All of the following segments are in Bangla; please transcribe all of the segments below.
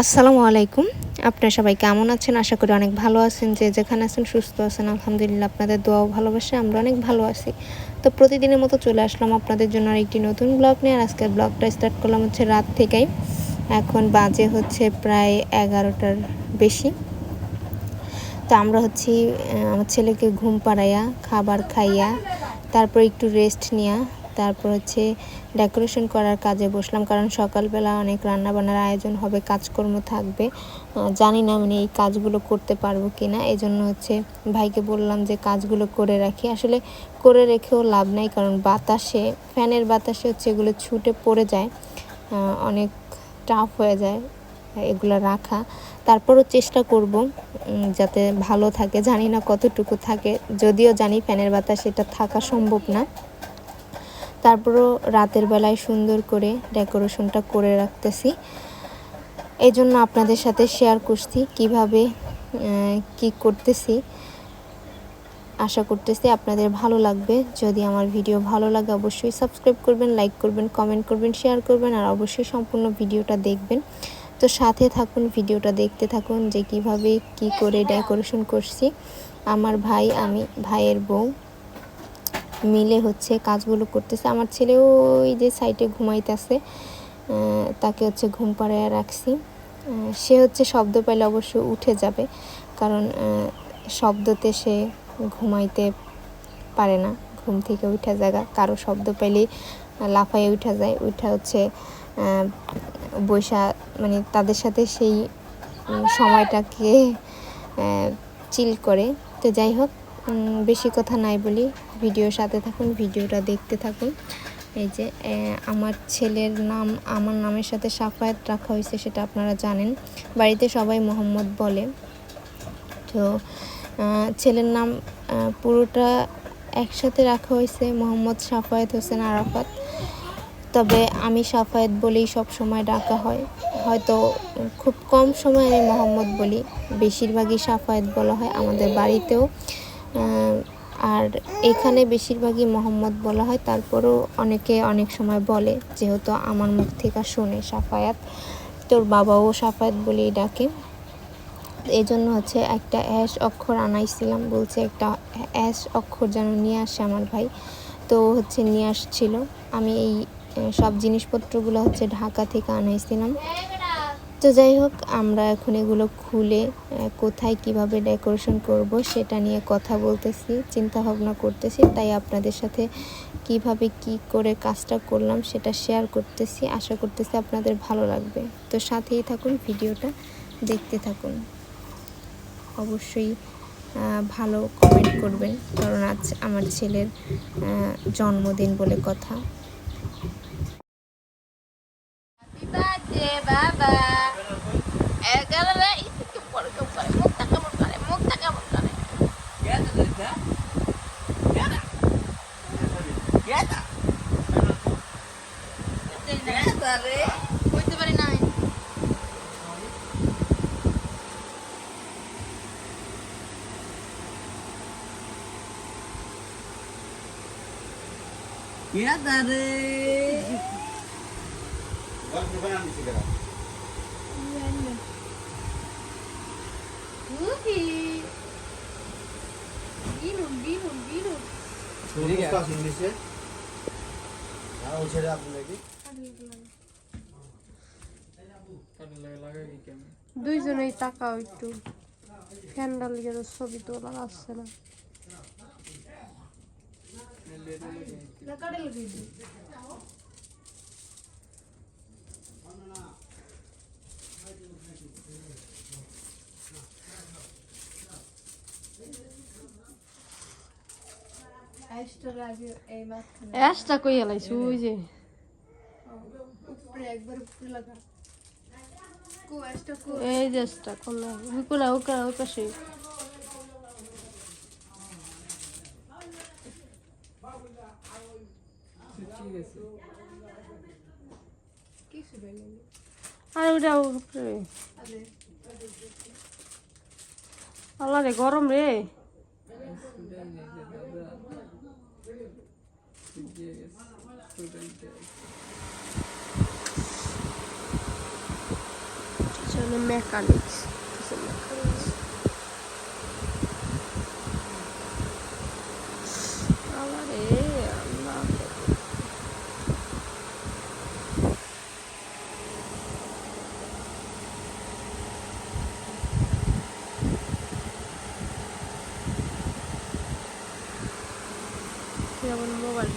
আসসালামু আলাইকুম। আপনারা সবাই কেমন আছেন? আশা করি অনেক ভালো আছেন। যে যেখানে আছেন সুস্থ আছেন। আলহামদুলিল্লাহ, আপনাদের দোয়াও ভালোবাসে আমরা অনেক ভালো আছি। তো প্রতিদিনের মতো চলে আসলাম আপনাদের জন্য আরেকটি নতুন ব্লগ নিয়ে। আর আজকের ব্লগটা স্টার্ট করলাম হচ্ছে রাত থেকেই। এখন বাজে হচ্ছে প্রায় এগারোটার বেশি। তো আমরা হচ্ছে আমার ছেলেকে ঘুম পাড়াইয়া, খাবার খাইয়া, তারপর একটু রেস্ট নেওয়া তারপর হচ্ছে ডেকোরেশন করার কাজে বসলাম, কারণ সকালবেলা অনেক রান্না বান্নার আয়োজন হবে, কাজকর্ম থাকবে। জানি না মানে এই কাজগুলো করতে পারব কি না এই জন্য হচ্ছে ভাইকে বললাম যে কাজগুলো করে রাখি। আসলে করে রেখেও লাভ নাই, কারণ বাতাসে, ফ্যানের বাতাসে হচ্ছে এগুলো ছুটে পড়ে যায় অনেক টাফ হয়ে যায় এগুলো রাখা। তারপরও চেষ্টা করব যাতে ভালো থাকে, জানি না কতটুকু থাকে, যদিও জানি ফ্যানের বাতাস এটা থাকা সম্ভব না। তারপরও রাতের বেলায় সুন্দর করে ডেকোরেশনটা করে রাখতেছি। এই জন্য আপনাদের সাথে শেয়ার করছি কীভাবে কি করতেছি। আশা করতেছি আপনাদের ভালো লাগবে। যদি আমার ভিডিও ভালো লাগে অবশ্যই সাবস্ক্রাইব করবেন, লাইক করবেন, কমেন্ট করবেন, শেয়ার করবেন, আর অবশ্যই সম্পূর্ণ ভিডিওটা দেখবেন। তো সাথে থাকুন, ভিডিওটা দেখতে থাকুন যে কীভাবে কি করে ডেকোরেশন করছি। আমার ভাই, আমি, ভাইয়ের বউ মিলে হচ্ছে কাজগুলো করতেছে। আমার ছেলেও ওই যে সাইডে ঘুমাইতেছে তাকে হচ্ছে ঘুম পাড়ায় রাখছি। সে হচ্ছে শব্দ পাইলে অবশ্য উঠে যাবে, কারণ শব্দতে সে ঘুমাইতে পারে না। ঘুম থেকে উঠা জায়গা, কারও শব্দ পাইলে লাফাইয়ে উঠা যায়। উঠা হচ্ছে বৈশা মানে তাদের সাথে সেই সময়টাকে চিল করে। তো যাই হোক বেশি কথা নাই বলি। ভিডিওর সাথে থাকুন, ভিডিওটা দেখতে থাকুন। এই যে আমার ছেলের নাম, আমার নামের সাথে সাফায়াত রাখা হয়েছে সেটা আপনারা জানেন। বাড়িতে সবাই মোহাম্মদ বলে। তো ছেলের নাম পুরোটা একসাথে রাখা হয়েছে, মোহাম্মদ সাফায়েত হোসেন আরাফাত। তবে আমি সাফায়েত বলেই সব সময় ডাকা হয়। হয়তো খুব কম সময় আমি মোহাম্মদ বলি। বেশিরভাগই সাফায়েত বলা হয় আমাদের বাড়িতেও। আর এখানে বেশিরভাগই মোহাম্মদ বলা হয়। তারপরেও অনেকে অনেক সময় বলে যেহেতু আমার মুখ থেকে শোনে সাফায়াত, তোর বাবাও সাফায়াত বলেই ডাকে। এই জন্য হচ্ছে একটা অ্যাশ অক্ষর আনাইছিলাম, বলছে একটা অ্যাশ অক্ষর যেন নিয়ে আসে আমার ভাই। তো হচ্ছে নিয়ে আসছিল। আমি এই সব জিনিসপত্রগুলো হচ্ছে ঢাকা থেকে আনাইছিলাম। তো যাই হোক, আমরা এখন এগুলো খুলে কোথায় কীভাবে ডেকোরেশন করব সেটা নিয়ে কথা বলতেছি, চিন্তা ভাবনা করতেছি। তাই আপনাদের সাথে কীভাবে কি করে কাজটা করলাম সেটা শেয়ার করতেছি। আশা করতেছি আপনাদের ভালো লাগবে। তো সাথেই থাকুন, ভিডিওটা দেখতে থাকুন। অবশ্যই ভালো কমেন্ট করবেন। কারণ আজ আমার ছেলের জন্মদিন বলে কথা। বুঝতে পারি না Ya dari Ubi. Binum, binum, binum. দুইজনেই তাকাও একটু। ফ্যানটা লিগে তো ছবি তোলা যাচ্ছে না। অ্যাশটা কই ওই যে। এই অ্যাশটা কোন হুকুলা হুকুলা ওই পাশে আর ওটা আল্লাহ রে গরম রে। মানে মেকানিক্স আরে আল্লাহ যেমন মোবাইল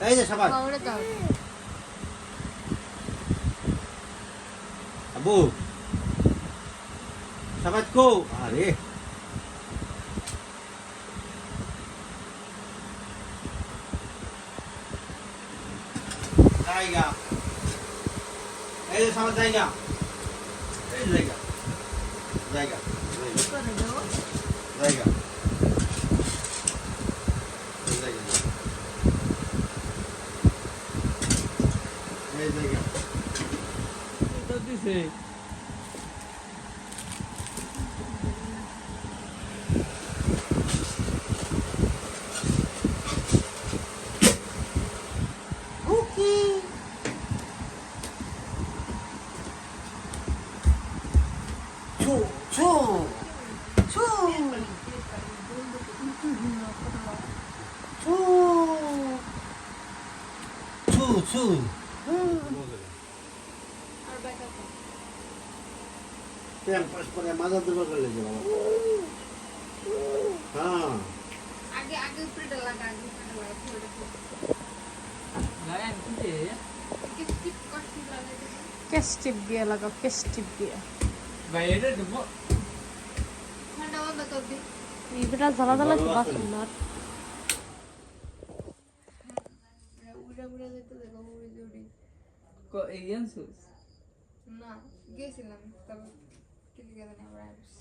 এই যে সবাই আবু। সবাই কো। আরে। জায়গা। এই যে সবার জায়গা। এই জায়গা। জায়গা। জায়গা জায়গা। 네. 오케이. 초, 초, 초. 초, তেল পাস মাজা দুবার করলে যে বাবা হ্যাঁ আগে আগে উপরে লাগা আগে উপরে লাগা কিপ কিপ করতে লাগে কেস্টিপ দিয়ে লাগাও কেস্টিপ দিয়ে ঠান্ডা বন্ধ কর দি ইবরা জ্বালা জ্বালা তো বাসন না উড়া উড়া যেতে দেখো উড়ে উড়ে না গেছিলাম তবে কিছু গেলে না আবার আসছি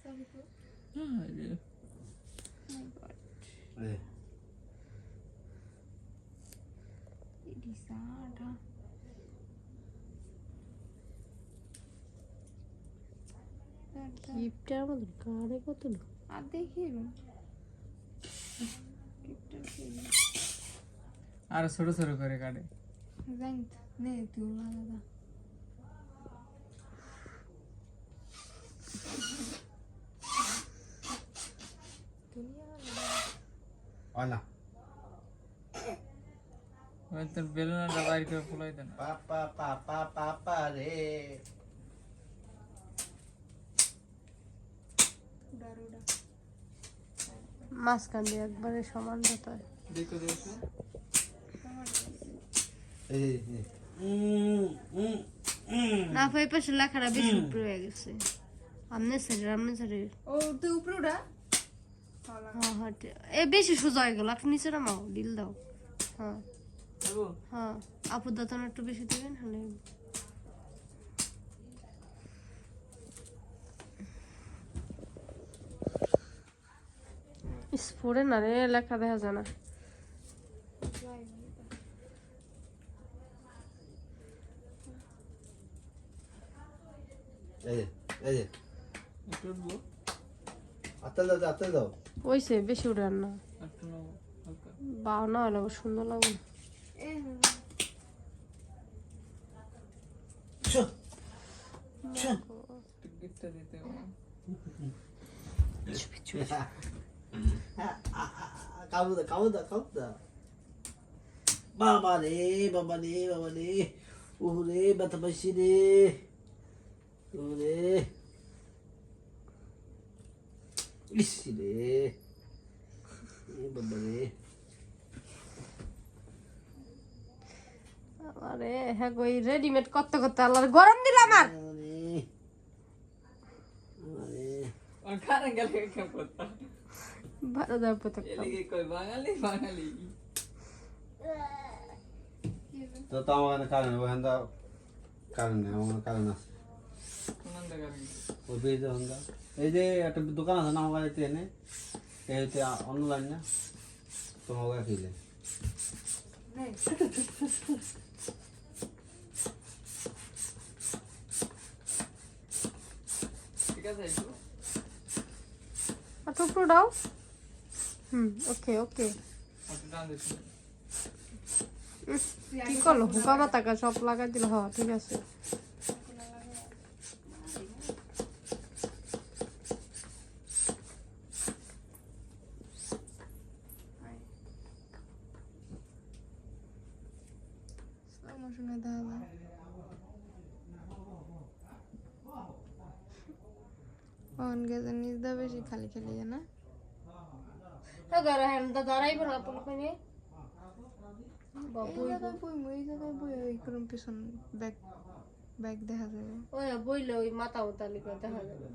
সবই তো এই, ইডি সাটা কিপটার মধ্যে কারে কত না আর দেখি কিপটা খেয়ে আর ছোট ছোট করে কাটে। জানি তো নে তুই লাগা ওই তোর বেলুনটা বাইর করে ফুলাই দেন পাপা পাপা পাপা রে। মাঝখান দিয়ে একবারে সমান হতে হয়। দেখো দেখো। না ভাই পাশে লেখাটা বেশি উপরে হয়ে গেছে। আমনে সাইডের আমনে সাইডের। ও তুই উপরে উড়া হ্যাঁ হ্যাঁ এ বেশি সোজা হয়ে গেল। আপনি নিচে নামাও ডিল দাও। হ্যাঁ। হ্যাঁ আপুর দাতন একটু বেশি দিবেন হলে স্পোরে না রে লেখা দেখা যায় না। এই যে, এই যে। একটু উঠবো আত্তাল দাও আত্তাল দাও ওইসে বেশি আর না। না হলে সুন্দর লাগবে বাবা রে বাবা রে বাবা রে ওরে পাইছি রে ওরে ইস রে এ বাবা রে আরে হ্যাঁ ওই রেডিমেড করতে করতে আল্লাহর গরম দিলাম আর আরে আরে আর কারণ গেলে কেমন করতাম ভালো দেওয়ার প্রত্যেকটা এদিকে কই বাঙালি বাঙালি তো তো আমার কাছে কারণ ওখান দা কারণ নেই আমার কারণ আছে কোন জায়গা ওই বেশ হন্দা এই যে একটা দোকান আছে না আমার এনে। এই হচ্ছে অনলাইন না তোমার কাছে খেলে ঠিক আছে একটু দাও। হুম ওকে ওকে। দিচ্ছি কি করল? হুকা বাতাকা সব লাগাই দিল। হ ঠিক আছে। অন গেছে নিজ দা বেশি খালি খালি না। হ্যাঁ দাঁড়াইব না আপন ওখানে বাবু বই এই জায়গায় বই ওই করুন পিছন ব্যাগ ব্যাগ দেখা যাবে। ওই বইলে ওই মাথা উতালি দেখা যাবে।